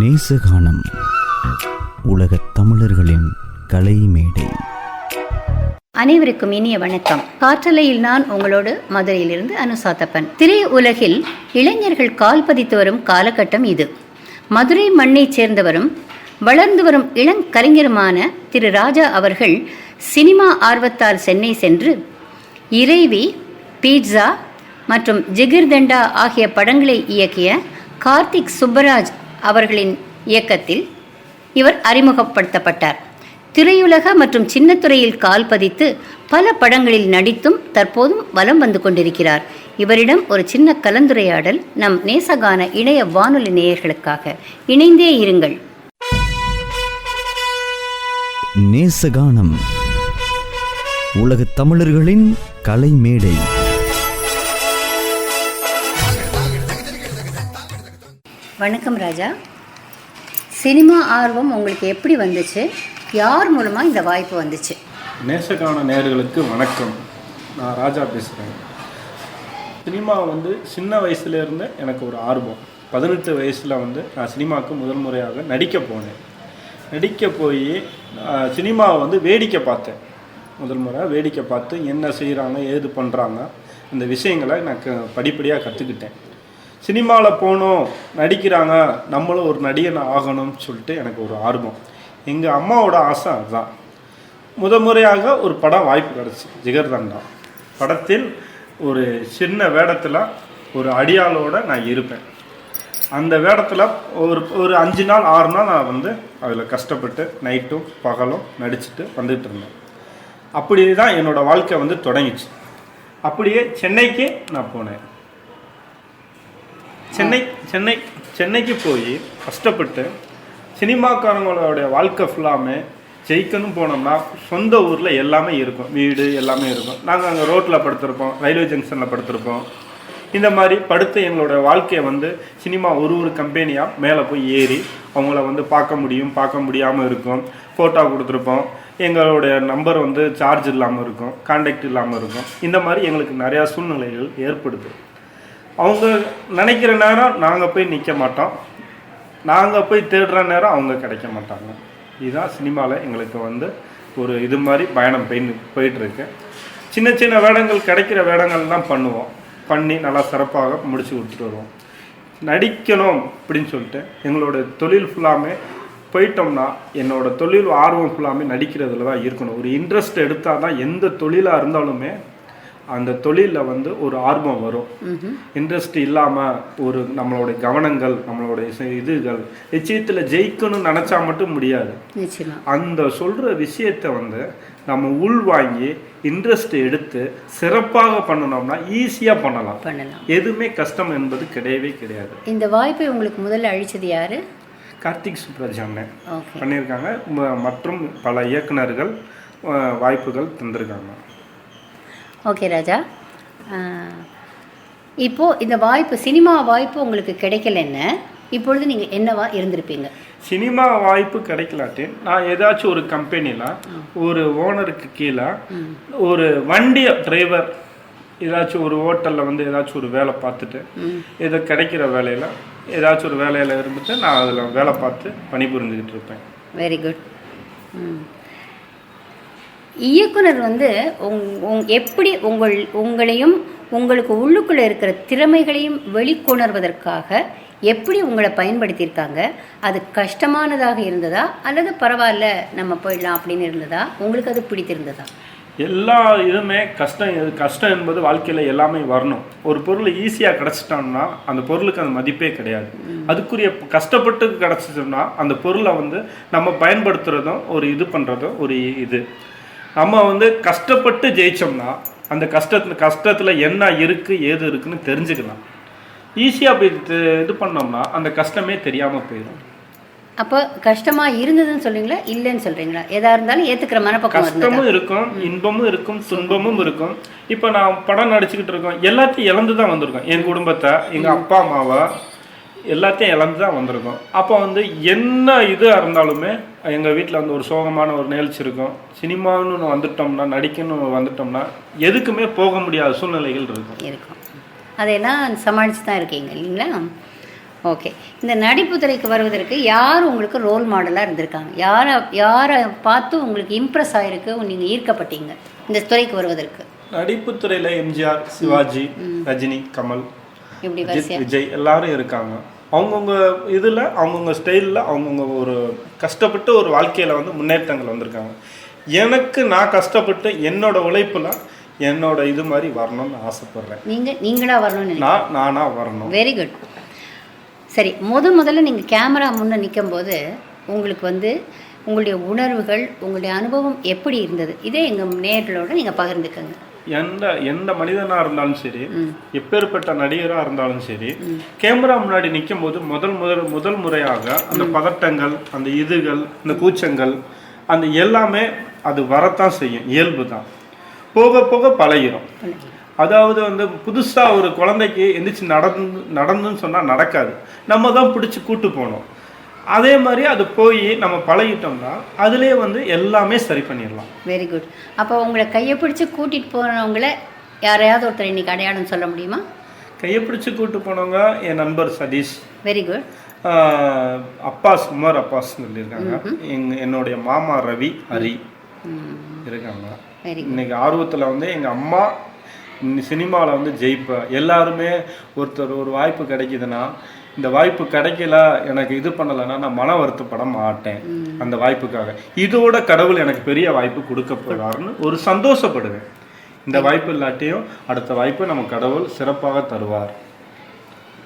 நேசகானம் உலகத் தமிழர்களின் கலை மேடை அனைவருக்கும் இனிய வணக்கம். காற்றலையில் நான் உங்களோடு மதுரையிலிருந்து அனுசாத்தப்பன் திரை உலகில் இளைஞர்கள் கால் பதித்து வரும் காலகட்டம் இது. மதுரை மண்ணைச் சேர்ந்தவரும் வளர்ந்து வரும் இளங்கலைஞருமான திரு ராஜா அவர்கள் சினிமா ஆர்வத்தால் சென்னை சென்று இறைவி பீட்சா மற்றும் ஜிகிர்தண்டா ஆகிய படங்களை இயக்கிய கார்த்திக் சுப்பராஜ் அவர்களின் இயக்கத்தில் இவர் அறிமுகப்படுத்தப்பட்டார். திரையுலக மற்றும் சின்னத்துறையில் கால் பதித்து பல படங்களில் நடித்தும் தற்போதும் வலம் வந்து கொண்டிருக்கிறார். இவரிடம் ஒரு சின்ன கலந்துரையாடல் நம் நேசகான இணைய வானொலி நேயர்களுக்காக. இணைந்தே இருங்கள். நேசகானம். உலகத் தமிழர்களின் கலை வணக்கம் ராஜா. சினிமா ஆர்வம் உங்களுக்கு எப்படி வந்துச்சு? யார் மூலமாக இந்த வாய்ப்பு வந்துச்சு? நேசக்கான நேர்களுக்கு வணக்கம். நான் ராஜா பேசுகிறேன் சினிமா வந்து சின்ன வயசுலேருந்து எனக்கு ஒரு ஆர்வம். பதினெட்டு வயசில் வந்து நான் சினிமாவுக்கு முதல் முறையாக நடிக்க போனேன். நடிக்க போய் சினிமாவை வந்து வேடிக்கை பார்த்தேன். முதல் முறை வேடிக்கை பார்த்து என்ன செய்கிறாங்க ஏது பண்ணுறாங்க இந்த விஷயங்களை நான் க படிப்படியாக கற்றுக்கிட்டேன் சினிமாவில் போகணும் நடிக்கிறாங்க நம்மளும் ஒரு நடிகன் ஆகணும்னு சொல்லிட்டு எனக்கு ஒரு ஆர்வம். எங்கள் அம்மாவோட ஆசை அதுதான். முத முறையாக ஒரு படம் வாய்ப்பு கிடச்சி ஜிகர்தண்டா. படத்தில் ஒரு சின்ன வேடத்தில் ஒரு அடியாளோட நான் இருப்பேன். அந்த வேடத்தில் ஒரு ஒரு அஞ்சு நாள் ஆறு நாள் நான் வந்து அதில் கஷ்டப்பட்டு நைட்டும் பகலும் நடிச்சுட்டு வந்துட்டு இருந்தேன். அப்படி தான் என்னோடய வாழ்க்கை வந்து தொடங்கிச்சு. அப்படியே சென்னைக்கு நான் போனேன். சென்னை சென்னை சென்னைக்கு போய் கஷ்டப்பட்டு சினிமாக்காரங்களோடைய வாழ்க்கை ஃபுல்லாமே ஜெயிக்கணும் போனோம்னா சொந்த ஊரில் எல்லாமே இருக்கும். வீடு எல்லாமே இருக்கும். நாங்கள் அங்கே ரோட்டில் படுத்திருப்போம் ரயில்வே ஜங்ஷனில் படுத்திருப்போம். இந்த மாதிரி படுத்து எங்களோட வாழ்க்கையை வந்து சினிமா ஒரு ஒரு கம்பெனியாக மேலே போய் ஏறி அவங்கள வந்து பார்க்க முடியும் பார்க்க முடியாமல் இருக்கும். ஃபோட்டோ கொடுத்துருப்போம். எங்களுடைய நம்பர் வந்து சார்ஜ் இல்லாமல் இருக்கும் கான்டாக்ட் இல்லாமல் இருக்கும். இந்த மாதிரி எங்களுக்கு நிறையா சூழ்நிலைகள் ஏற்படுது. அவங்க நினைக்கிற நேரம் நாங்கள் போய் நிற்க மாட்டோம். நாங்கள் போய் தேடுற நேரம் அவங்க கிடைக்க மாட்டாங்க. இதுதான் சினிமாவில் எங்களுக்கு வந்து ஒரு இது மாதிரி பயணம் போய் போயிட்டுருக்கு. சின்ன சின்ன வேடங்கள் கிடைக்கிற வேடங்கள்லாம் பண்ணுவோம். பண்ணி நல்லா சிறப்பாக முடிச்சு கொடுத்துட்டு வருவோம். நடிக்கணும் அப்படின்னு சொல்லிட்டு எங்களோட தொழில் ஃபுல்லாமே போயிட்டோம்னா என்னோட தொழில் ஆர்வம் ஃபுல்லாமே நடிக்கிறதுல தான் இருக்கணும். ஒரு இன்ட்ரெஸ்ட் எடுத்தால் தான் எந்த தொழிலாக இருந்தாலுமே அந்த தொழிலில் வந்து ஒரு ஆர்வம் வரும். இன்ட்ரெஸ்ட் இல்லாமல் ஒரு நம்மளுடைய கவனங்கள் நம்மளுடைய இதுகள் நிச்சயத்தில் ஜெயிக்கணும்னு நினச்சா மட்டும் முடியாது. அந்த சொல்கிற விஷயத்தை வந்து நம்ம உள் வாங்கி இன்ட்ரெஸ்ட் எடுத்து சிறப்பாக பண்ணணும்னா ஈஸியாக பண்ணலாம். பண்ணலாம். எதுவுமே கஷ்டம் என்பது கிடையவே கிடையாது. இந்த வாய்ப்பை உங்களுக்கு முதல்ல அழிச்சது யாரு? கார்த்திக் சுப்ராஜ் அண்ணன் பண்ணியிருக்காங்க. மற்றும் பல இயக்குனர்கள் அஹ், வாய்ப்புகள் தந்திருக்காங்க. ஓகே ராஜா. ஆஹ், இப்போ இந்த வாய்ப்பு சினிமா வாய்ப்பு உங்களுக்கு கிடைக்கலன்னு இப்பொழுது நீங்க என்னவா இருந்திருப்பீங்க? சினிமா வாய்ப்பு கிடைக்கலாட்டி. நான் ஏதாச்சும் ஒரு கம்பெனியில் ஒரு ஓனருக்கு கீழே ஒரு வண்டி டிரைவர் ஏதாச்சும் ஒரு ஹோட்டலில் வந்து ஏதாச்சும் ஒரு வேலை பார்த்துட்டு ஏதோ கிடைக்கிற வேலையில் ஏதாச்சும் ஒரு வேலையில் இருந்துட்டு நான் அதில் வேலை பார்த்து பணிபுரிஞ்சுக்கிட்டு இருப்பேன். வெரி குட் இயக்குனர் வந்து உங் எப்படி உங்கள் உங்களையும் உங்களுக்கு உள்ளுக்குள்ளே இருக்கிற திறமைகளையும் வெளிக்கொணர்வதற்காக எப்படி உங்களை பயன்படுத்தியிருக்காங்க? அது கஷ்டமானதாக இருந்ததா? அல்லது பரவாயில்ல நம்ம போயிடலாம் அப்படின்னு இருந்ததா? உங்களுக்கு அது பிடித்திருந்ததா? எல்லா இதுவுமே கஷ்டம் கஷ்டம் என்பது வாழ்க்கையில் எல்லாமே வரணும். ஒரு பொருள் ஈஸியாக கிடச்சிட்டோம்னா அந்த பொருளுக்கு அந்த மதிப்பே கிடையாது. அதுக்குரிய கஷ்டப்பட்டு கிடச்சிட்டோம்னா அந்த பொருளை வந்து நம்ம பயன்படுத்துகிறதும் ஒரு இது பண்ணுறதும் ஒரு இது. நம்ம வந்து கஷ்டப்பட்டு ஜெயிச்சோம்னா அந்த கஷ்டத்துல கஷ்டத்தில் என்ன இருக்குது ஏது இருக்குன்னு தெரிஞ்சுக்கலாம். ஈஸியாக போய் இது- இது பண்ணோம்னா அந்த கஷ்டமே தெரியாமல் போயிடும். அப்போ கஷ்டமா இருந்ததுன்னு சொல்றீங்களா? இல்லைன்னு சொல்றீங்களா? எதா இருந்தாலும் ஏத்துக்கிற மனப்பக்கம் கஷ்டமும் இருக்கும் இன்பமும் இருக்கும் துன்பமும் இருக்கும். இப்போ நான் படம் நடிச்சுக்கிட்டு இருக்கோம். எல்லாத்தையும் இழந்து தான் வந்திருக்கோம். என் குடும்பத்தை எங்கள் அப்பா அம்மாவை எல்லாத்தையும் இழந்து தான் வந்திருக்கோம். அப்போ வந்து என்ன இதாக இருந்தாலுமே எங்கள் வீட்டில் வந்து ஒரு சோகமான ஒரு நிகழ்ச்சி இருக்கும். சினிமான்னு வந்துட்டோம்னா நடிக்கணும்னு வந்துட்டோம்னா எதுக்குமே போக முடியாத சூழ்நிலைகள் இருக்கும். இருக்கும். அதையெல்லாம் சமாளித்து தான் இருக்கீங்க இல்லைங்களா? ஓகே. இந்த நடிப்பு துறைக்கு வருவதற்கு யார் உங்களுக்கு ரோல் மாடலாக இருந்திருக்காங்க? யாரை யாரை பார்த்து உங்களுக்கு இம்ப்ரெஸ் ஆகிருக்கு நீங்கள் ஈர்க்கப்பட்டீங்க இந்த துறைக்கு வருவதற்கு? நடிப்புத் துறையில எம்ஜிஆர் சிவாஜி ரஜினி கமல் இப்படி விஜய் எல்லாரும் இருக்காங்க. அவங்கவுங்க இதில் அவங்கவுங்க ஸ்டைலில் அவங்கவுங்க ஒரு கஷ்டப்பட்டு ஒரு வாழ்க்கையில் வந்து முன்னேற்றங்கள் வந்திருக்காங்க. எனக்கு நான் கஷ்டப்பட்டு என்னோட உழைப்புல என்னோட இது மாதிரி வரணும்னு ஆசைப்படுறேன். நீங்கள் நீங்களாக வரணும்னு நான் நானாக வரணும். வெரி குட் சரி முத முதல்ல நீங்கள் கேமரா முன்னே நிற்கும்போது உங்களுக்கு வந்து உங்களுடைய உணர்வுகள் உங்களுடைய அனுபவம் எப்படி இருந்தது? இதே எங்கள் நேர்களோட நீங்கள் பகிர்ந்துக்கங்க. எந்த எந்த மனிதனாக இருந்தாலும் சரி எப்பேற்பட்ட நடிகராக இருந்தாலும் சரி கேமரா முன்னாடி நிற்கும் போது முதல் முதல் முதல் முறையாக அந்த பதட்டங்கள் அந்த இதுகள் அந்த கூச்சங்கள் அந்த எல்லாமே அது வரத்தான் செய்யும் இயல்பு தான். போக போக பழகிரும். அதாவது வந்து புதுசாக ஒரு குழந்தைக்கு எந்திரிச்சு நடந்து நடந்துன்னு சொன்னால் நடக்காது. நம்ம தான் பிடிச்சி கூட்டு போகணும். அதே மாதிரி அது போய் நம்ம பழகிட்டோம்னா அதுலேயே வந்து எல்லாமே சரி பண்ணிடலாம். வெரி குட் அப்போ உங்களை கையை பிடிச்சி கூட்டிகிட்டு போனவங்கள யாரையாவது ஒருத்தர் இன்னைக்கு அடையாளம் சொல்ல முடியுமா? கையை பிடிச்சி கூட்டு போனவங்க என் நண்பர் சதீஷ். வெரி குட் அப்பாஸ் உமர் அப்பாஸ் சொல்லியிருக்காங்க. எங்க என்னுடைய மாமா ரவி ஹரி இருக்காங்க. இன்னைக்கு ஆர்வத்தில் வந்து எங்கள் அம்மா சினிமாவில் வந்து ஜெயிப்ப. எல்லாருமே ஒருத்தர் ஒரு வாய்ப்பு கிடைக்குதுன்னா இந்த வாய்ப்பு கிடைக்கல எனக்கு இது பண்ணலைன்னா நான் மன வருத்தப்பட மாட்டேன். அந்த வாய்ப்புக்காக. இதோட கடவுள் எனக்கு பெரிய வாய்ப்பு கொடுக்க போறாருன்னு ஒரு சந்தோஷப்படுவேன். இந்த வாய்ப்பு இல்லாட்டியும் அடுத்த வாய்ப்பு நம்ம கடவுள் சிறப்பாக தருவார்.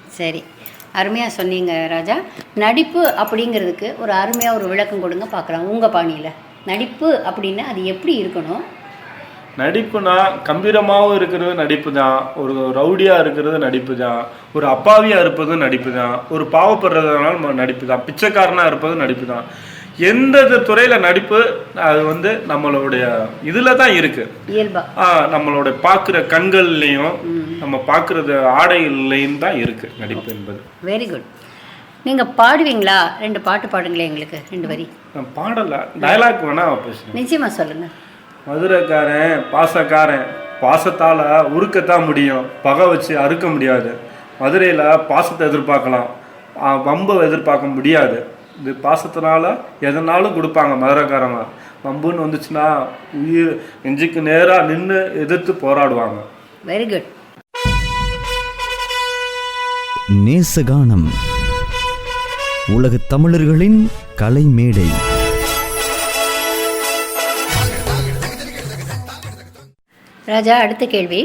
சரி. அருமையாக சொன்னீங்க ராஜா. நடிப்பு அப்படிங்கிறதுக்கு ஒரு அருமையாக ஒரு விளக்கம் கொடுங்க பார்க்கலாம் உங்கள் பாணியில். நடிப்பு அப்படின்னா அது எப்படி இருக்கணும்? நடிப்புனா கம்பீரமாகவும் இருக்கிறது நடிப்பு தான் ஒரு ரவுடியாக இருக்கிறது நடிப்பு தான் ஒரு அப்பாவியாக இருப்பதும் நடிப்பு தான் ஒரு பாவப்படுறதுனால நடிப்பு தான் பிச்சைக்காரனாக இருப்பதும் நடிப்பு தான் எந்த துறையில் நடிப்பு அது வந்து நம்மளுடைய இதில் தான் இருக்குது நம்மளோட பார்க்குற கண்கள்லையும் நம்ம பார்க்குறது ஆடைகள்லையும் தான் இருக்குது நடிப்பு என்பது. வெரி குட் நீங்கள் பாடுவீங்களா? ரெண்டு பாட்டு பாடுங்களேன் எங்களுக்கு ரெண்டு வரி. நான் பாடலை. டயலாக் வேணா பேசுகிறேன் நிச்சயமாக சொல்லுங்கள் மதுரைக்காரன் பாசக்காரன். பாசத்தால் உருக்கத்தான் முடியும். பகை வச்சு அறுக்க முடியாது. மதுரையில் பாசத்தை எதிர்பார்க்கலாம். வம்பை எதிர்பார்க்க முடியாது. இது பாசத்தினால எதனாலும் கொடுப்பாங்க மதுரைக்காரங்க. வம்புன்னு வந்துச்சுன்னா உயிர் நெஞ்சுக்கு நேராக நின்று எதிர்த்து போராடுவாங்க. Very good நேசகானம். உலகத் தமிழர்களின் கலை ராஜா அடுத்த கேள்வி.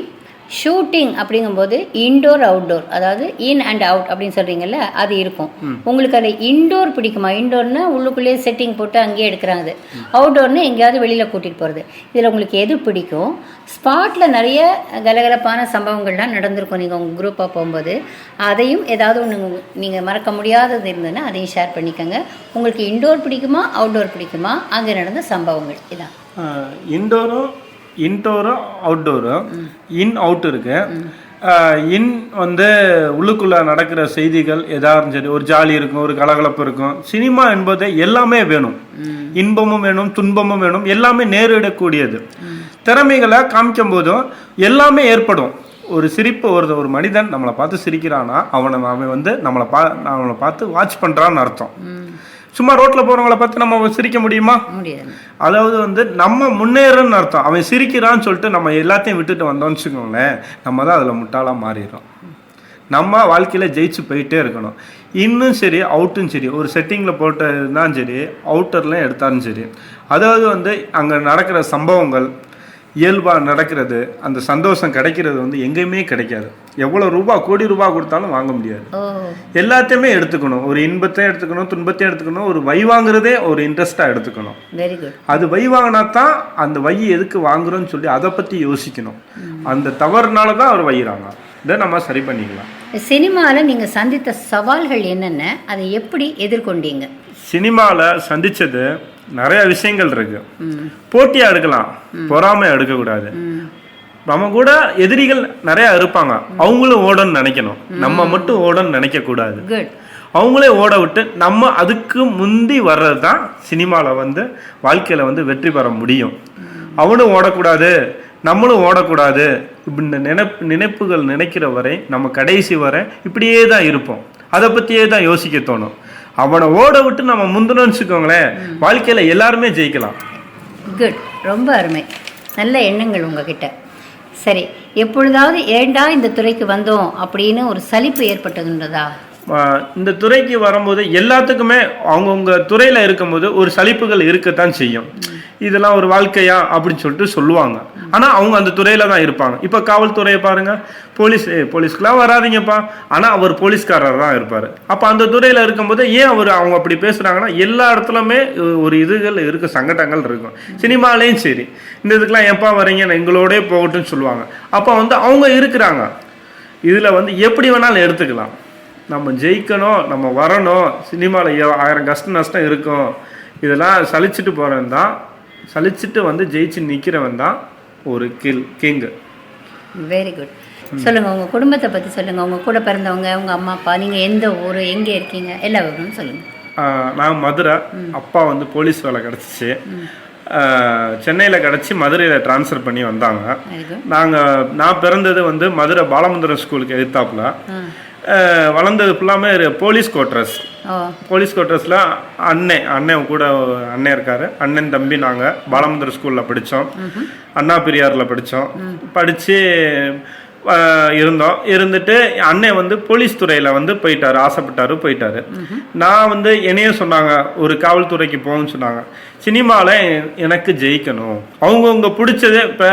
ஷூட்டிங் அப்படிங்கும்போது இன்டோர் அவுட்டோர் அதாவது இன் அண்ட் அவுட் அப்படின்னு சொல்றீங்கல்ல அது இருக்கும். உங்களுக்கு அது இன்டோர் பிடிக்குமா? இன்டோர்னா உள்ளுக்குள்ளேயே செட்டிங் போட்டு அங்கேயே எடுக்கிறாங்க அவுட்டோர்னா எங்கேயாவது வெளியில கூட்டிட்டு போறது. இதுல உங்களுக்கு எது பிடிக்கும்? ஸ்பாட்ல நிறைய கலகலப்பான சம்பவங்கள்லாம் நடந்திருக்கும் நீங்க உங்க குரூப்பா போகும்போது. அதையும் ஏதாவது ஒன்று நீங்க மறக்க முடியாதது இருந்ததுன்னா அதையும் ஷேர் பண்ணிக்கோங்க. உங்களுக்கு இன்டோர் பிடிக்குமா? அவுட்டோர் பிடிக்குமா? அங்கே நடந்த சம்பவங்கள். இதான். இன்டோரும் இன்டோரும் அவுட்டோரும் இன் அவுட் இருக்கு. இன் வந்து உள்ளுக்குள்ள நடக்கிற செய்திகள் எதாவது சரி ஒரு ஜாலி இருக்கும் ஒரு கலகலப்பு இருக்கும். சினிமா என்பது எல்லாமே வேணும். இன்பமும் வேணும் துன்பமும் வேணும் எல்லாமே நேரிடக்கூடியது. திறமைகளை காமிக்கும் போதும் எல்லாமே ஏற்படும். ஒரு சிரிப்பு ஒரு ஒரு மனிதன் நம்மளை பார்த்து சிரிக்கிறான்னா அவனை அவன் வந்து நம்மளை பா அவனை பார்த்து வாட்ச் பண்ணுறான்னு அர்த்தம். சும்மா ரோட்ல போறவங்கள பார்த்து நம்ம சிரிக்க முடியுமா? முடியாது. அதாவது வந்து நம்ம முன்னேறன்னு அர்த்தம். அவன் சிரிக்கிறான்னு சொல்லிட்டு நம்ம எல்லாத்தையும் விட்டுட்டு வந்தோம்னு வச்சுக்கோங்களேன் நம்ம தான் அதில் முட்டாளாக மாறிடுறோம். நம்ம வாழ்க்கையில் ஜெயிச்சு போயிட்டே இருக்கணும். இன்னும் சரி அவுட்டும் சரி ஒரு செட்டிங்கில் போட்டதுதான் சரி அவுட்டர்லாம் எடுத்தாலும் சரி. அதாவது வந்து அங்கே நடக்கிற சம்பவங்கள் இயல்பாக நடக்கிறது அந்த சந்தோஷம் கிடைக்கிறது வந்து எங்கேயுமே கிடைக்காது. எவ்வளோ ரூபா கோடி ரூபா கொடுத்தாலும் வாங்க முடியாது. எல்லாத்தையுமே எடுத்துக்கணும். ஒரு இன்பத்தையும் எடுத்துக்கணும் துன்பத்தையும் எடுத்துக்கணும் ஒரு வை வாங்குறதே ஒரு இன்ட்ரெஸ்ட்டாக எடுத்துக்கணும். அது வை வாங்கினா தான் அந்த வை எதுக்கு வாங்குறோம்னு சொல்லி அதை பற்றி யோசிக்கணும். அந்த தவறுனால தான் அவர் வைகிறாங்க இதை நம்ம சரி பண்ணிக்கலாம். சினிமாவில் நீங்கள் சந்தித்த சவால்கள் என்னென்ன? அதை எப்படி எதிர்கொண்டீங்க? சினிமாவில் சந்திச்சது நிறைய விஷயங்கள் இருக்கு. போட்டியாக எடுக்கலாம். பொறாமை எடுக்கக்கூடாது. நம்ம கூட எதிரிகள் நிறைய இருப்பாங்க. அவங்களும் ஓடணும்னு நினைக்கணும். நம்ம மட்டும் ஓடணும்னு நினைக்கக்கூடாது. குட் அவங்களே ஓட விட்டு நம்ம அதுக்கு முந்தி வர்றது தான் சினிமாவில் வந்து வாழ்க்கையில் வந்து வெற்றி பெற முடியும். அவனும் ஓடக்கூடாது. நம்மளும் ஓடக்கூடாது. இப்படி இந்த நினைப்பு நினைப்புகள் நினைக்கிற வரை நம்ம கடைசி வரை இப்படியே தான் இருப்போம். அதை பற்றியே தான் யோசிக்க தோணும். அவனை ஓட விட்டு நம்ம முந்தணும்னு வச்சுக்கோங்களேன் வாழ்க்கையில் எல்லாருமே ஜெயிக்கலாம். குட் ரொம்ப அருமை. நல்ல எண்ணங்கள் உங்ககிட்ட. சரி எப்பொழுதாவது ஏண்டா இந்த துறைக்கு வந்தோம் அப்படின்னு ஒரு சலிப்பு ஏற்பட்டதுன்றதா? இந்த துறைக்கு வரும்போது எல்லாத்துக்குமே அவங்கவுங்க துறையில் இருக்கும்போது ஒரு சலிப்புகள் இருக்கத்தான் செய்யும். இதெல்லாம் ஒரு வாழ்க்கையா அப்படின்னு சொல்லிட்டு சொல்லுவாங்க. ஆனால் அவங்க அந்த துறையில் தான் இருப்பாங்க. இப்போ காவல்துறையை பாருங்க. போலீஸ் ஏ போலீஸ்க்குலாம் வராதீங்கப்பா. ஆனால் அவர் போலீஸ்காரர் தான் இருப்பார். அப்போ அந்த துறையில் இருக்கும்போது ஏன் அவர் அவங்க அப்படி பேசுகிறாங்கன்னா எல்லா இடத்துலையுமே ஒரு இதுகள் இருக்கு சங்கடங்கள் இருக்கும். சினிமாலேயும் சரி. இந்த இதுக்கெலாம் எப்போ வரீங்க எங்களோடய போகட்டும்னு சொல்லுவாங்க. அப்போ வந்து அவங்க இருக்கிறாங்க. இதில் வந்து எப்படி வேணாலும் எடுத்துக்கலாம். நம்ம ஜெயிக்கணும் நம்ம வரணும். சினிமாவில் ஆயிரம் கஷ்டம் நஷ்டம் இருக்கும். இதெல்லாம் சலிச்சுட்டு போகிறேன் தான் சலிச்சுட்டு வந்து ஜெயிச்சு நிற்கிறவன் தான் ஒரு கில் கிங்கு வெரி குட் சொல்லுங்க உங்க குடும்பத்தை பத்தி சொல்லுங்க. உங்க கூட பிறந்தவங்க உங்க அம்மா அப்பா நீங்க எந்த ஊர் எங்க இருக்கீங்க? எல்லா விவரமும் சொல்லுங்க. நான் மதுரை. அப்பா வந்து போலீஸ் வேலை கிடச்சிச்சு. சென்னையில் கிடச்சி மதுரையில் ட்ரான்ஸ்ஃபர் பண்ணி வந்தாங்க. நாங்கள் நான் பிறந்தது வந்து மதுரை பாலமுந்திரம் ஸ்கூலுக்கு எதிர்த்தாப்புல. வளர்ந்தது ஃபுல்லாமே போலீஸ் கோட்ரஸ் போலீஸ் குவார்ட்டர்ஸில் அண்ணன் அண்ணன் கூட அண்ணன் இருக்காரு. அண்ணன் தம்பி நாங்கள் பாலமுந்திர ஸ்கூலில் படித்தோம் அண்ணா பெரியாரில் படித்தோம் படித்து இருந்தோம். இருந்துட்டு அண்ணன் வந்து போலீஸ் துறையில் வந்து போயிட்டாரு. ஆசைப்பட்டாரு போயிட்டாரு. நான் வந்து என்னையும் சொன்னாங்க ஒரு காவல்துறைக்கு போகணும்னு சொன்னாங்க. சினிமாவில் எனக்கு ஜெயிக்கணும். அவங்கவுங்க பிடிச்சது இப்போ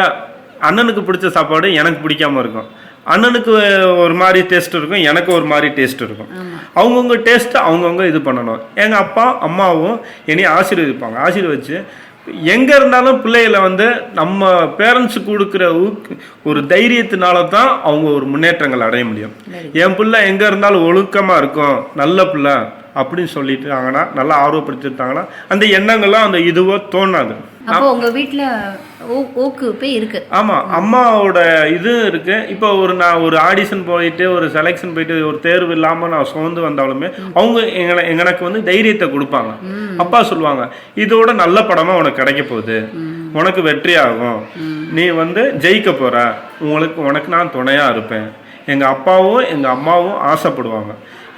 அண்ணனுக்கு பிடிச்ச சாப்பாடு எனக்கு பிடிக்காம இருக்கும். அண்ணனுக்கு ஒரு மாதிரி டேஸ்ட் இருக்கும் எனக்கு ஒரு மாதிரி டேஸ்ட் இருக்கும். அவங்கவுங்க டேஸ்ட்டை அவங்கவுங்க இது பண்ணணும். எங்கள் அப்பா அம்மாவும் என்னைய ஆசீர்வதிப்பாங்க. ஆசீர்வதிச்சு எங்கே இருந்தாலும் பிள்ளைகளை வந்து நம்ம பேரண்ட்ஸ் கொடுக்குற ஒரு தைரியத்தினால தான் அவங்க ஒரு முன்னேற்றங்கள் அடைய முடியும். என் பிள்ளை எங்கே இருந்தாலும் ஒழுக்கமாக இருக்கும் நல்ல பிள்ளை அப்படின்னு சொல்லிட்டாங்கன்னா நல்லா ஆர்வப்படுத்திட்டாங்கன்னா அந்த எண்ணங்கள்லாம் அந்த இதுவோ தோணாது. அப்போ உங்க வீட்ல ஊ- ஊக்குவிப்பே இருக்கு. ஆமா அம்மாவோட இது இருக்கு. இப்போ ஒரு நான் ஒரு ஆடிஷன் போயிட்டு ஒரு செலெக்ஷன் போயிட்டு ஒரு தேர்வு இல்லாம நான் சுமந்து வந்தாலுமே அவங்க எங்களை எனக்கு வந்து தைரியத்தை கொடுப்பாங்க. அப்பா சொல்லுவாங்க இதோட நல்ல படமா உனக்கு கிடைக்க போகுது. உனக்கு வெற்றி ஆகும். நீ வந்து ஜெயிக்க போற. உங்களுக்கு உனக்கு நான் துணையா இருப்பேன். எங்க அப்பாவும் எங்க அம்மாவும் ஆசைப்படுவாங்க.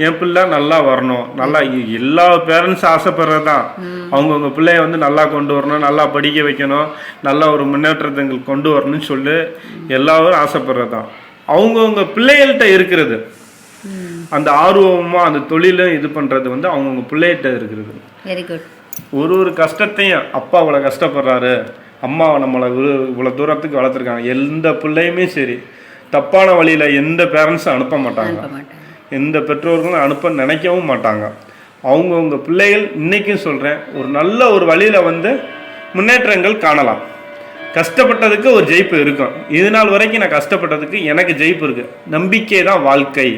என் பிள்ளை நல்லா வரணும். நல்லா எல்லா பேரண்ட்ஸ் ஆசைப்படுறது தான் அவங்கவுங்க பிள்ளைய வந்து நல்லா கொண்டு வரணும் நல்லா படிக்க வைக்கணும் நல்ல ஒரு முன்னேற்றத்தை கொண்டு வரணும்னு சொல்லி எல்லாரும் ஆசைப்படுறது தான் அவங்கவுங்க பிள்ளைகள்கிட்ட இருக்கிறது. அந்த ஆர்வமா அந்த தொழிலும் இது பண்றது வந்து அவங்கவுங்க பிள்ளைகிட்ட இருக்கிறது. வெரி குட் ஒரு ஒரு கஷ்டத்தையும் அப்பா இவ்வளோ கஷ்டப்படுறாரு அம்மா நம்மளை இவ்வளோ தூரத்துக்கு வளர்த்துருக்காங்க. எந்த பிள்ளையுமே சரி தப்பான வழியில் எந்த பேரண்ட்ஸும் அனுப்ப மாட்டாங்க. எந்த பெற்றோர்களும் அனுப்ப நினைக்கவும் மாட்டாங்க. அவங்கவுங்க பிள்ளைகள் இன்னைக்கும் சொல்கிறேன் ஒரு நல்ல ஒரு வழியில் வந்து முன்னேற்றங்கள் காணலாம். கஷ்டப்பட்டதுக்கு ஒரு ஜெயிப்பு இருக்கும். இது நாள் வரைக்கும் நான் கஷ்டப்பட்டதுக்கு எனக்கு ஜெயிப்பு இருக்கு. நம்பிக்கை தான் வாழ்க்கை.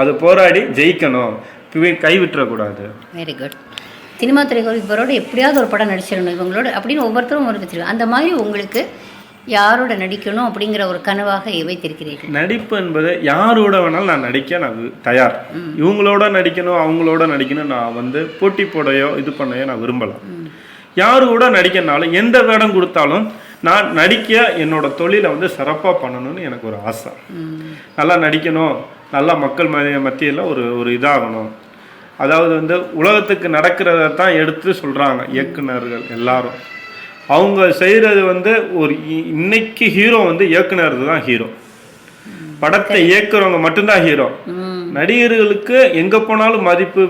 அது போராடி ஜெயிக்கணும். இப்பவே கை விட்டுறக்கூடாது. வெரி குட் சினிமா துறைக்கு இவரோட எப்படியாவது ஒரு படம் நடிச்சிடணும். இவங்களோட அப்படின்னு ஒவ்வொருத்தரும் ஒரு அந்த மாதிரி உங்களுக்கு யாரோட நடிக்கணும் அப்படிங்கிற ஒரு கனவாக வைத்திருக்கிறீர்கள்? நடிப்பு என்பது யாரோட வேணாலும் நான் நடிக்க நான் தயார். இவங்களோட நடிக்கணும் அவங்களோட நடிக்கணும் நான் வந்து போட்டி போடையோ இது பண்ணையோ நான் விரும்பலாம் யாரு கூட நடிக்கனாலும் எந்த வேடம் கொடுத்தாலும் நான் நடிக்க என்னோட தொழிலை வந்து சிறப்பாக பண்ணணும்னு எனக்கு ஒரு ஆசை. நல்லா நடிக்கணும் நல்லா மக்கள் மத்தியில் ஒரு ஒரு இதாகணும். அதாவது வந்து உலகத்துக்கு நடக்கிறத தான் எடுத்து சொல்கிறாங்க இயக்குனர்கள் எல்லாரும். அவங்க செய்கிறது வந்து ஒரு இன்னைக்கு ஹீரோ வந்து இயக்குனர் தான் ஹீரோ படத்தை இயக்குறவங்க மட்டும்தான் ஹீரோ நடிகர்களுக்கு எங்கே போனாலும் மதிப்பு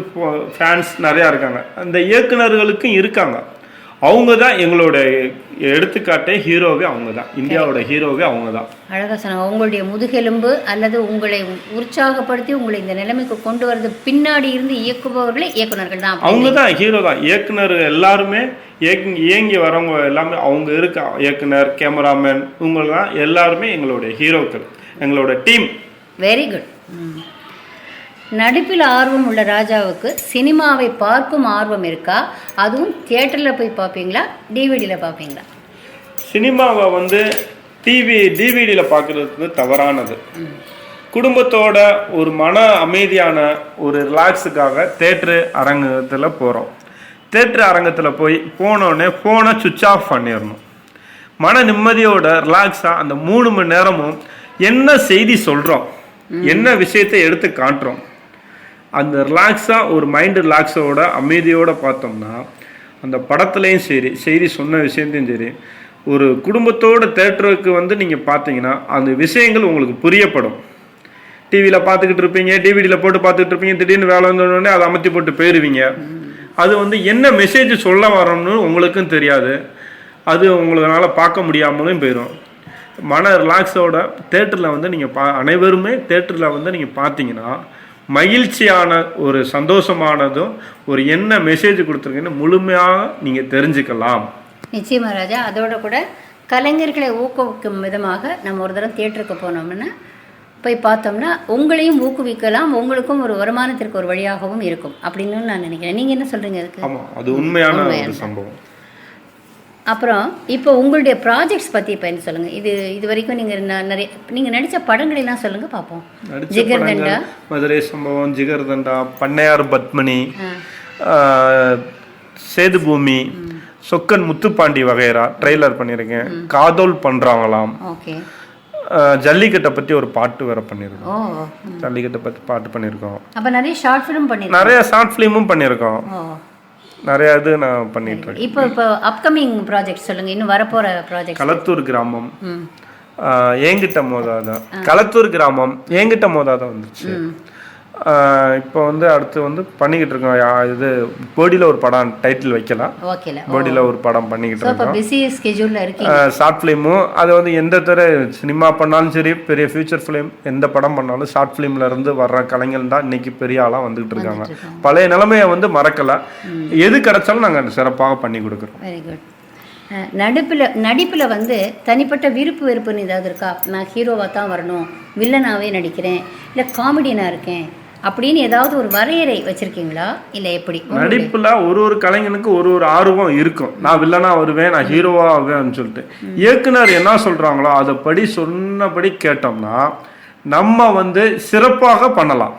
ஃபேன்ஸ் நிறையா இருக்காங்க. அந்த இயக்குனர்களுக்கும் இருக்காங்க. அவங்க தான் எங்களோட எடுத்துக்காட்டே ஹீரோவே அவங்க தான். இந்தியாவோட ஹீரோவே அவங்க தான். அழகா சொன்னாங்க. உங்களுடைய முதுகெலும்பு அல்லது உங்களை உற்சாகப்படுத்தி உங்களை இந்த நிலைமைக்கு கொண்டு வரது பின்னாடி இருந்து இயக்குபவர்களே இயக்குனர்கள் தான் அவங்க தான் ஹீரோ தான். இயக்குனர் எல்லாருமே இயக்கி இயங்கி வரவங்க எல்லாமே அவங்க இருக்க இயக்குனர் கேமராமேன் இவங்க தான் எல்லாருமே எங்களுடைய ஹீரோக்கள் எங்களோட டீம். வெரி குட் நடிப்பில் ஆர்வம் உள்ள ராஜாவுக்கு சினிமாவை பார்க்கும் ஆர்வம் இருக்கா? அதுவும் தியேட்டரில் போய் பார்ப்பீங்களா? டிவிடியில் பார்ப்பீங்களா? சினிமாவை வந்து டிவி டிவிடியில் பார்க்குறது வந்து தவறானது குடும்பத்தோட ஒரு மன அமைதியான ஒரு ரிலாக்ஸுக்காக தேட்ரு அரங்கத்தில் போகிறோம் தேட்ரு அரங்கத்தில் போய் போனோடனே ஃபோனை சுவிட்ச் ஆஃப் பண்ணிடணும். மன நிம்மதியோட ரிலாக்ஸாக அந்த மூணு மணி நேரமும் என்ன செய்தி சொல்கிறோம் என்ன விஷயத்தை எடுத்து காட்டுறோம்? அந்த ரிலாக்ஸாக ஒரு மைண்டு ரிலாக்ஸோட அமைதியோட பார்த்தோம்னா அந்த படத்துலையும் சரி செய்தி சொன்ன விஷயத்தையும் சரி ஒரு குடும்பத்தோட தேட்டருக்கு வந்து நீங்கள் பார்த்தீங்கன்னா அந்த விஷயங்கள் உங்களுக்கு புரியப்படும். டிவியில் பார்த்துக்கிட்டு இருப்பீங்க டிவிடியில் போட்டு பார்த்துக்கிட்டு இருப்பீங்க திடீர்னு வேலை வந்தோடனே அதை அமர்த்தி போட்டு போயிடுவீங்க அது வந்து என்ன மெசேஜ் சொல்ல வரோம்னு உங்களுக்கும் தெரியாது. அது உங்களால் பார்க்க முடியாமலும் போயிடும் மன ரிலாக்ஸோட தேட்டரில் வந்து நீங்கள் பா அனைவருமே தேட்டரில் வந்து நீங்கள் பார்த்தீங்கன்னா மகிழ்ச்சியான ஒரு சந்தோஷமானதும் ஒரு என்ன மெசேஜ் கொடுத்துருக்கீங்கன்னு முழுமையாக நீங்கள் தெரிஞ்சுக்கலாம். நிச்சயமா ராஜா. அதோட கூட கலைஞர்களை ஊக்குவிக்கும் விதமாக நம்ம ஒரு தடவை தேட்டருக்கு போனோம்னா போய் பார்த்தோம்னா உங்களையும் ஊக்குவிக்கலாம் உங்களுக்கும் ஒரு வருமானத்திற்கு ஒரு வழியாகவும் இருக்கும். அப்படின்னு நான் நினைக்கிறேன். நீங்கள் என்ன சொல்கிறீங்க அதுக்கு? அது உண்மையான சம்பவம். அப்புறம் இப்போ உங்களுடைய ப்ராஜெக்ட்ஸ் பற்றி இப்போ என்ன சொல்லுங்கள் இது இது வரைக்கும் நீங்கள் நிறைய நீங்கள் நடித்த படங்களெல்லாம் சொல்லுங்கள் பார்ப்போம் ஜிகர்தண்டா படங்கள் மதுரை சம்பவம் ஜிகர்தண்டா பண்ணையார் பத்மினி ஆ. ஆஹ், சேதுபூமி சொக்கன் முத்துப்பாண்டி வகைரா ட்ரெய்லர் பண்ணியிருக்கேன் காதோல் பண்றாங்களாம். ஓகே. ஜல்லிக்கட்டை பற்றி ஒரு பாட்டு வேற பண்ணியிருக்கோம். ஜல்லிக்கட்டை பற்றி பாட்டு பண்ணியிருக்கோம். அப்போ நிறைய ஷார்ட் ஃபிலிம் பண்ணிருக்கீங்க நிறைய ஷார்ட் ஃபிலிமும் பண்ணியிருக்கோம். நிறைய இது நான் பண்ணிட்டு இருக்கேன். இப்போ இப்போ அப்கமிங் ப்ராஜெக்ட் சொல்லுங்கள் இன்னும் வரப்போகிற ப்ராஜெக்ட் களத்தூர் கிராமம். ஏங்கிட்ட மோதாதா களத்தூர் கிராமம் ஏங்கிட்ட மோதாதா வந்துச்சு. இப்போ வந்து அடுத்து வந்து பண்ணிக்கிட்டு இருக்கோம் இது போடியில் ஒரு படம் டைட்டில் வைக்கலாம். போடியில் ஒரு படம் பண்ணிக்கிட்டு இருக்கோம். ஷார்ட் ஃபிலிமும் அது வந்து எந்த தர சினிமா பண்ணாலும் சரி பெரிய ஃபியூச்சர் ஃபிலிம் எந்த படம் பண்ணாலும் ஷார்ட் ஃபிலிம்ல இருந்து வர்ற கலைஞர்கள் தான் இன்னைக்கு பெரிய ஆளாக வந்துகிட்டு இருக்காங்க. பழைய நிலைமையை வந்து மறக்கல. எது கிடைச்சாலும் நாங்கள் சிறப்பாக பண்ணி கொடுக்குறோம். வெரி குட் நடிப்பில் நடிப்பில் வந்து தனிப்பட்ட விருப்பு வெறுப்புன்னு ஏதாவது இருக்கா? நான் ஹீரோவாக தான் வரணும் வில்லனாவே நடிக்கிறேன் இல்லை காமெடியனாக இருக்கேன் அப்படின்னு ஏதாவது ஒரு வரையறை வச்சிருக்கீங்களா? இல்ல எப்படி? நடிப்புல ஒரு ஒரு கலைஞனுக்கு ஒரு ஒரு ஆர்வம் இருக்கும். நான் வில்லனா வருவேன் நான் ஹீரோவா ஆவேன்னு சொல்லிட்டு. இயக்குனர் என்ன சொல்றாங்களோ அதை படி சொன்னபடி கேட்டோம்னா நம்ம வந்து சிறப்பாக பண்ணலாம்.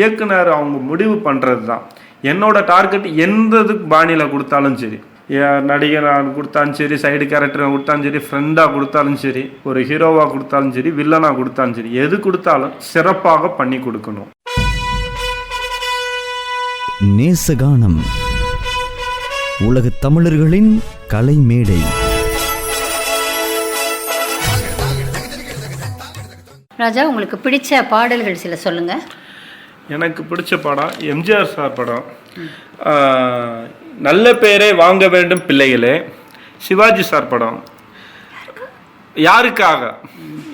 இயக்குனர் அவங்க முடிவு பண்றது தான் என்னோட டார்கெட் எந்த இதுக்கு பாணியில கொடுத்தாலும் சரி நடிகராக கொடுத்தாலும் சரி சைடு கேரக்டர் கொடுத்தாலும் சரி ஃப்ரெண்டாக கொடுத்தாலும் சரி ஒரு ஹீரோவாக கொடுத்தாலும் சரி வில்லனாக கொடுத்தாலும் சரி எது கொடுத்தாலும் சிறப்பாக பண்ணி கொடுக்கணும். நேசகானம். உலகத் தமிழர்களின் கலை மேடை ராஜா உங்களுக்கு பிடிச்ச பாடல்கள் சில சொல்லுங்க. எனக்கு பிடிச்ச படம் எம்ஜிஆர் சார் படம். நல்ல பேரை வாங்க வேண்டும் பிள்ளைகளே. சிவாஜி சார் படம். யாருக்காக?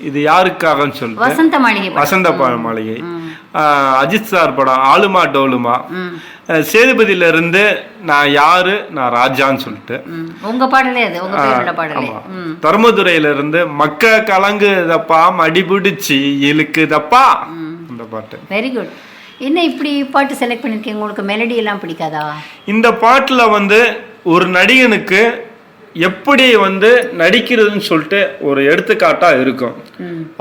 இது யாருக்காகன்னு சொல்லிட்டு. வசந்த மாளிகை. வசந்த மாளிகை. அஜித் சார் படம் ஆளுமா டோலுமா சேதுபதியில இருந்து நான் யாரு நான் ராஜான்னு சொல்லிட்டு. உங்க பாடலே அது உங்க தர்மதுரையில இருந்து மக்க கலங்குதப்பா மடிபிடிச்சு இழுக்குதப்பா அந்த பாட்டு. வெரி குட் என்ன இப்படி பாட்டு செலக்ட் பண்ணிருக்கீங்க? உங்களுக்கு மெலடி எல்லாம் பிடிக்காதா? இந்த பாட்டுல வந்து ஒரு நடிகனுக்கு எப்படி வந்து நடிக்கிறதுன்னு சொல்லிட்டு ஒரு எடுத்துக்காட்டா இருக்கும்.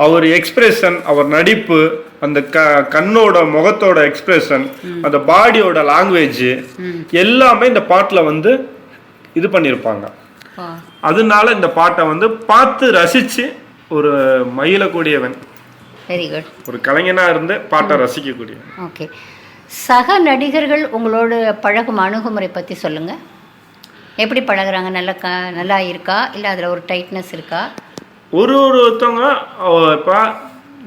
அவர் எக்ஸ்பிரஷன் அவர் நடிப்பு அந்த க கண்ணோட முகத்தோட எக்ஸ்பிரஷன் அந்த பாடியோட லாங்குவேஜ் எல்லாமே இந்த பாட்டுல வந்து இது பண்ணியிருப்பாங்க அதனால இந்த பாட்டை வந்து பார்த்து ரசிச்சு ஒரு மயிலக்கூடியவன். வெரி குட் ஒரு கலைஞனா இருந்து பாட்டை ரசிக்கக்கூடியவன். ஓகே சக நடிகர்கள் உங்களோட பழகும் அணுகுமுறை பற்றி சொல்லுங்க. எப்படி பழகுறாங்க? நல்ல க நல்லா இருக்கா? இல்லை அதில் ஒரு டைட்னஸ் இருக்கா? ஒரு ஒரு ஒருத்தவங்க இப்ப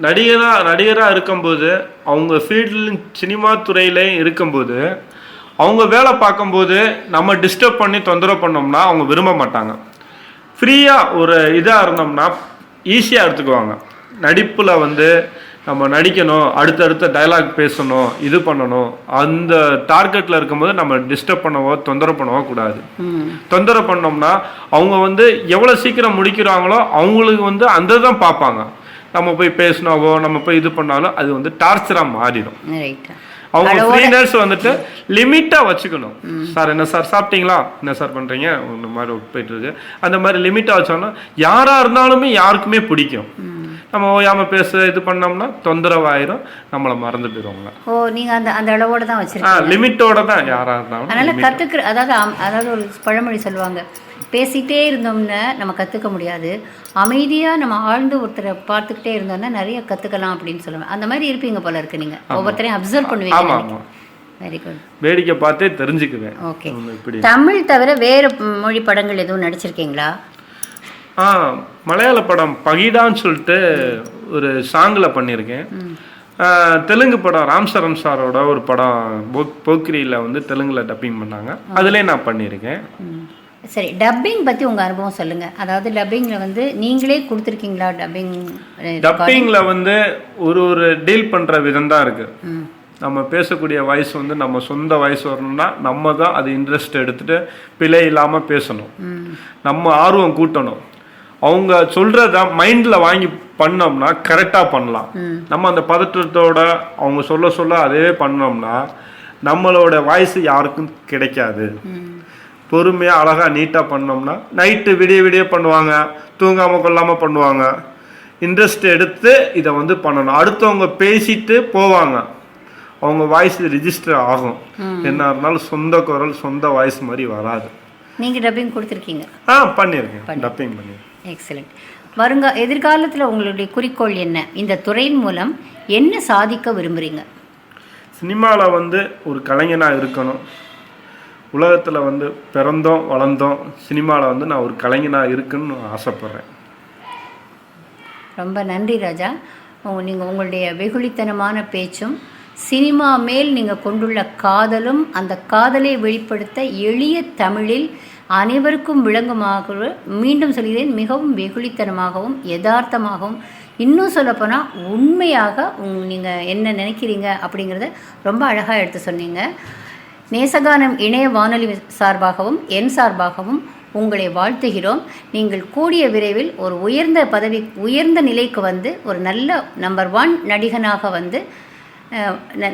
நடிகரா நடிகரா இருக்கும்போது அவங்க ஃபீல்டு சினிமா துறையிலையும் இருக்கும்போது அவங்க வேலை பார்க்கும்போது நம்ம டிஸ்டர்ப் பண்ணி தொந்தரவு பண்ணோம்னா அவங்க விரும்ப மாட்டாங்க. ஃப்ரீயாக ஒரு இதாக இருந்தோம்னா ஈஸியாக எடுத்துக்குவாங்க. நடிப்பில் வந்து நம்ம நடிக்கணும் அடுத்தடுத்த டயலாக் பேசணும் இது பண்ணணும். அந்த டார்கெட்டில் இருக்கும்போது நம்ம டிஸ்டர்ப் பண்ணவோ தொந்தரவு பண்ணவோ கூடாது. தொந்தரவு பண்ணோம்னா அவங்க வந்து எவ்வளோ சீக்கிரம் முடிக்கிறாங்களோ அவங்களுக்கு வந்து அந்த தான் பார்ப்பாங்க. நம்ம போய் பேசினாவோ நம்ம போய் இது பண்ணாலும் அது வந்து டார்ச்சராக மாறிடும். அவங்க ஃப்ரீனர்ஸ் வந்துட்டு லிமிட்டாக வச்சுக்கணும். சார் என்ன சார் சாப்பிட்டீங்களா? என்ன சார் பண்ணுறீங்க இந்த மாதிரி போயிட்டு இருக்கு. அந்த மாதிரி லிமிட்டாக வச்சோம்னா யாராக இருந்தாலுமே யாருக்குமே பிடிக்கும். நம்ம ஓயாமல் பேச இது பண்ணோம்னா தொந்தரவாயிரும். நம்மளை மறந்து போயிடுவாங்க ஓ நீங்க அந்த அந்த அளவோட தான் வச்சிருக்கீங்க. லிமிட்டோட தான் யாராக இருந்தாலும் அதனால. கத்துக்கிற அதாவது அதாவது ஒரு பழமொழி சொல்லுவாங்க. பேசிட்டே இருந்தோம்னா நம்ம கத்துக்க முடியாது. அமைதியா நம்ம ஆழ்ந்து ஒருத்தரை பார்த்துக்கிட்டே இருந்தோம்னா நிறைய கத்துக்கலாம் அப்படின்னு சொல்லுவேன் அந்த மாதிரி இருப்பீங்க போல இருக்கு நீங்க. ஒவ்வொருத்தரையும் அப்சர்வ் பண்ணுவீங்க வெரி குட் வேடிக்கை பார்த்தே தெரிஞ்சுக்குவேன். ஓகே தமிழ் தவிர வேறு மொழி படங்கள் எதுவும் நடிச்சிருக்கீங்களா? ஆ மலையாள படம் பகிடான்னு சொல்லிட்டு ஒரு சாங்கில் பண்ணியிருக்கேன். தெலுங்கு படம் ராம் சரண் சாரோட ஒரு படம் போக் போக்கிரியில் வந்து தெலுங்குல டப்பிங் பண்ணாங்க. அதிலே நான் பண்ணியிருக்கேன். சரி டப்பிங் பத்தி உங்க அனுபவம் சொல்லுங்க. அதாவது டப்பிங்ல வந்து நீங்களே கொடுத்துருக்கீங்களா டப்பிங் டப்பிங்கில் வந்து ஒரு ஒரு டீல் பண்ணுற விதம் தான் இருக்குது நம்ம பேசக்கூடிய வயசு வந்து நம்ம சொந்த வயசு வரணும்னா நம்ம தான் அது இன்ட்ரெஸ்ட் எடுத்துட்டு பிழை இல்லாமல் பேசணும். நம்ம ஆர்வம் கூட்டணும். அவங்க சொல்றத மைண்ட்ல வாங்கி பண்ணோம்னா கரெக்டா பண்ணலாம். நம்ம அந்த பதற்றத்தோட அவங்க சொல்ல சொல்ல அதே பண்ணோம்னா நம்மளோட வாய்ஸ் யாருக்கும் கிடைக்காது. பொறுமையா அழகா நீட்டா பண்ணோம்னா நைட்டு விடிய விடிய பண்ணுவாங்க தூங்காம கொள்ளாம பண்ணுவாங்க. இன்ட்ரெஸ்ட் எடுத்து இதை வந்து பண்ணணும். அடுத்தவங்க பேசிட்டு போவாங்க. அவங்க வாய்ஸ் ரிஜிஸ்டர் ஆகும். என்ன இருந்தாலும் சொந்த குரல் சொந்த வாய்ஸ் மாதிரி வராது. நீங்க டப்பிங் கொடுத்துருக்கீங்க. ஆ பண்ணியிருக்கேன். டப்பிங் பண்ணியிருக்கேன். எக்ஸலண்ட் வருங்க எதிர்காலத்தில் உங்களுடைய குறிக்கோள் என்ன? இந்த துறையின் மூலம் என்ன சாதிக்க விரும்புறீங்க? சினிமாவில் வந்து ஒரு கலைஞனாக இருக்கணும். உலகத்தில் வந்து பிறந்தோம் வளர்ந்தோம் சினிமாவில் வந்து நான் ஒரு கலைஞனாக இருக்குன்னு ஆசைப்பட்றேன். ரொம்ப நன்றி ராஜா. உங்க- நீங்க உங்களுடைய வெகுளித்தனமான பேச்சும் சினிமா மேல் நீங்க கொண்டுள்ள காதலும் அந்த காதலை வெளிப்படுத்த எளிய தமிழில் அனைவருக்கும் விளங்குமாக மீண்டும் சொல்கிறேன் மிகவும் வெகுளித்தனமாகவும் யதார்த்தமாகவும். இன்னும் சொல்லப்போனால் உண்மையாக உங் நீங்கள் என்ன நினைக்கிறீங்க அப்படிங்கிறத ரொம்ப அழகாக எடுத்து சொன்னீங்க. நேசகானம் இணைய வானொலி சார்பாகவும் என் சார்பாகவும் உங்களை வாழ்த்துகிறோம். நீங்கள் கூடிய விரைவில் ஒரு உயர்ந்த பதவி உயர்ந்த நிலைக்கு வந்து ஒரு நல்ல நம்பர் ஒன் நடிகனாக வந்து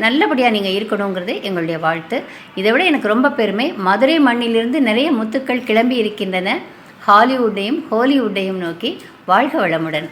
நல்லபடியாக நீங்கள் இருக்கணுங்கிறது எங்களுடைய வாழ்த்து. இதை விட எனக்கு ரொம்ப பெருமை. மதுரை மண்ணிலிருந்து நிறைய முத்துக்கள் கிளம்பி இருக்கின்றன. ஹாலிவுட்டையும் ஹோலிவுட்டையும் நோக்கி வாழ்க வளமுடன்.